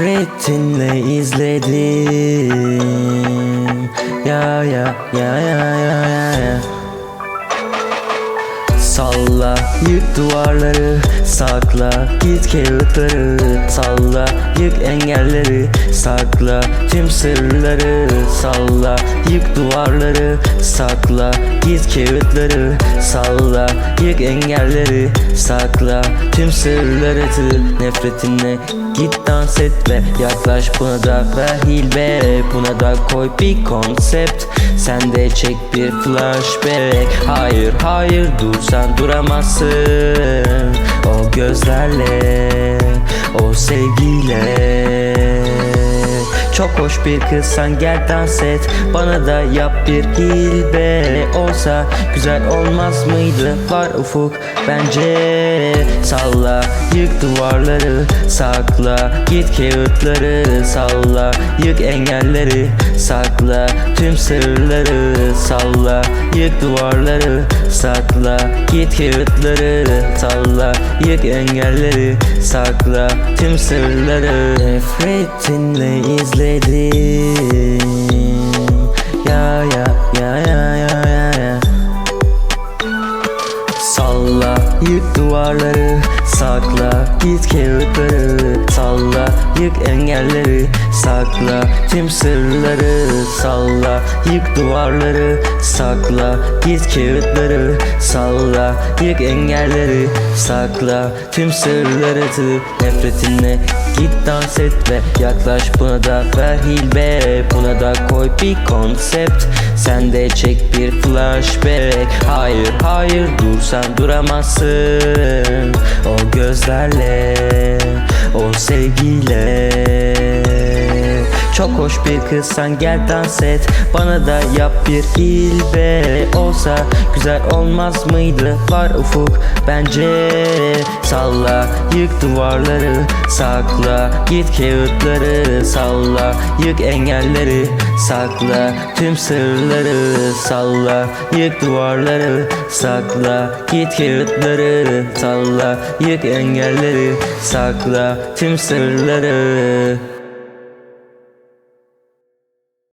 Nefretinle izledim. Ya ya ya ya ya ya ya. Salla yık duvarları Sakla git kağıtları. Salla yık engelleri Sakla tüm sırları. Salla yık duvarları Sakla git kağıtları. Salla yık engelleri Sakla tüm sırları. Nefretinle git dans et ve Yaklaş buna da ver hilbe Buna da koy bir konsept. Sen de çek bir flashback. Hayır hayır dur sen duramazsın. O gözlerle O sevgiyle. Çok hoş bir kızsan gel dans et. Bana da yap bir hilbe Olsa güzel olmaz mıydı? Var ufuk bence. Salla yık duvarları Sakla. Git kağıtları Salla. Yık engelleri Sakla. Tüm sırları Salla. Yık duvarları Sakla. Git kağıtları Salla. Yık engelleri Sakla. Tüm sırları. Nefretinle izledim yık duvarları Sakla git kağıtları Salla. Yık engelleri Sakla. Tüm sırları Salla. Yık duvarları Sakla. Git kağıtları Salla. Yık engelleri Sakla. Tüm sırları Nefretinle. Git dans et ve Yaklaş buna da ver hilbe Buna da koy bir konsept. Sen de çek bir flashback. Hayır hayır dur sen duramazsın. O gözlerle sevgiyle çok hoş bir kızsan gel dans et. Bana da yap bir hilbe Olsa güzel olmaz mıydı? Var ufuk bence. Salla yık duvarları Sakla git kağıtları Salla yık engelleri Sakla tüm sırları Salla yık duvarları Sakla git kağıtları Salla yık engelleri Sakla tüm sırları